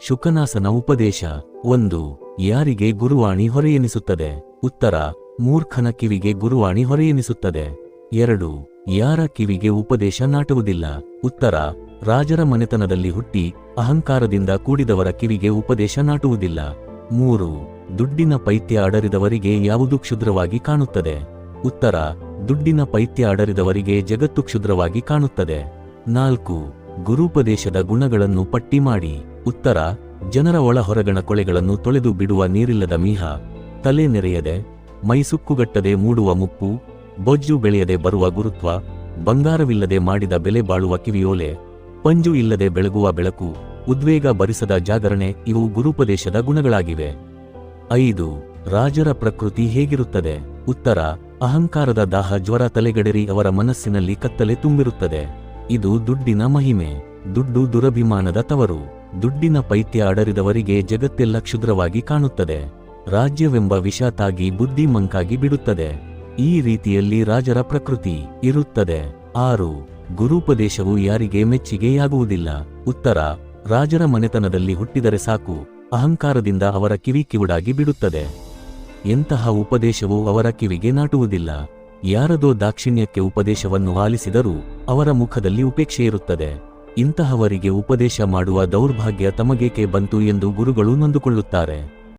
ಶುಕನಾಸನ ಉಪದೇಶ ಒಂದು, ಯಾರಿಗೆ ಗುರುವಾಣಿ ಹೊರೆಯೆನಿಸುತ್ತದೆ? ಉತ್ತರ, ಮೂರ್ಖನ ಕಿವಿಗೆ ಗುರುವಾಣಿ ಹೊರೆಯೆನಿಸುತ್ತದೆ. ಎರಡು, ಯಾರ ಕಿವಿಗೆ ಉಪದೇಶ ನಾಟುವುದಿಲ್ಲ? ಉತ್ತರ, ರಾಜರ ಮನೆತನದಲ್ಲಿ ಹುಟ್ಟಿ ಅಹಂಕಾರದಿಂದ ಕೂಡಿದವರ ಕಿವಿಗೆ ಉಪದೇಶ ನಾಟುವುದಿಲ್ಲ. ಮೂರು, ದುಡ್ಡಿನ ಪೈತ್ಯ ಅಡರಿದವರಿಗೆ ಯಾವುದು ಕ್ಷುದ್ರವಾಗಿ ಕಾಣುತ್ತದೆ? ಉತ್ತರ, ದುಡ್ಡಿನ ಪೈತ್ಯ ಅಡರಿದವರಿಗೆ ಜಗತ್ತು ಕ್ಷುದ್ರವಾಗಿ ಕಾಣುತ್ತದೆ. ನಾಲ್ಕು, ಗುರುಪದೇಶದ ಗುಣಗಳನ್ನು ಪಟ್ಟಿ ಮಾಡಿ. ಉತ್ತರ, ಜನರ ಒಳ ಹೊರಗಣ ಕೊಳೆಗಳನ್ನು ತೊಳೆದು ಬಿಡುವ ನೀರಿಲ್ಲದ ಮೀಹ, ತಲೆ ನೆರೆಯದೆ ಮೈಸುಕ್ಕುಗಟ್ಟದೆ ಮೂಡುವ ಮುಪ್ಪು, ಬೊಜ್ಜು ಬೆಳೆಯದೆ ಬರುವ ಗುರುತ್ವ, ಬಂಗಾರವಿಲ್ಲದೆ ಮಾಡಿದ ಬೆಲೆ ಬಾಳುವ ಕಿವಿಯೋಲೆ, ಪಂಜು ಇಲ್ಲದೆ ಬೆಳಗುವ ಬೆಳಕು, ಉದ್ವೇಗ ಭರಿಸದ ಜಾಗರಣೆ ಇವು ಗುರುಪದೇಶದ ಗುಣಗಳಾಗಿವೆ. ಐದು, ರಾಜರ ಪ್ರಕೃತಿ ಹೇಗಿರುತ್ತದೆ? ಉತ್ತರ, ಅಹಂಕಾರದ ದಾಹ ಜ್ವರ ತಲೆಗಡೆರಿ ಅವರ ಮನಸ್ಸಿನಲ್ಲಿ ಕತ್ತಲೆ ತುಂಬಿರುತ್ತದೆ. ಇದು ದುಡ್ಡಿನ ಮಹಿಮೆ, ದುಡ್ಡು ದುರಭಿಮಾನದ ತವರು. ದುಡ್ಡಿನ ಪೈತ್ಯ ಅಡರಿದವರಿಗೆ ಜಗತ್ತೆಲ್ಲ ಕ್ಷುದ್ರವಾಗಿ ಕಾಣುತ್ತದೆ. ರಾಜ್ಯವೆಂಬ ವಿಷ ತಾಗಿ ಬುದ್ಧಿ ಮಂಕಾಗಿ ಬಿಡುತ್ತದೆ. ಈ ರೀತಿಯಲ್ಲಿ ರಾಜರ ಪ್ರಕೃತಿ ಇರುತ್ತದೆ. ಆರು, ಗುರುಪದೇಶವು ಯಾರಿಗೆ ಮೆಚ್ಚಿಗೆಯಾಗುವುದಿಲ್ಲ. ಉತ್ತರ, ರಾಜರ ಮನೆತನದಲ್ಲಿ ಹುಟ್ಟಿದರೆ ಸಾಕು. ಅಹಂಕಾರದಿಂದ ಅವರ ಕಿವಿ ಕಿವುಡಾಗಿ ಬಿಡುತ್ತದೆ. ಎಂತಹ ಉಪದೇಶವು ಅವರ ಕಿವಿಗೆ ನಾಟುವುದಿಲ್ಲ. ಯಾರದೋ ದಾಕ್ಷಿಣ್ಯಕ್ಕೆ ಉಪದೇಶವನ್ನು ಆಲಿಸಿದರೂ ಅವರ ಮುಖದಲ್ಲಿ ಉಪೇಕ್ಷೆ ಇರುತ್ತದೆ ಇಂತಹವರಿಗೆ ಉಪದೇಶ ಮಾಡುವ ದೌರ್ಭಾಗ್ಯ ತಮಗೇಕೆ ಬಂತು ಎಂದು ಗುರುಗಳು ನೊಂದುಕೊಳ್ಳುತ್ತಾರೆ.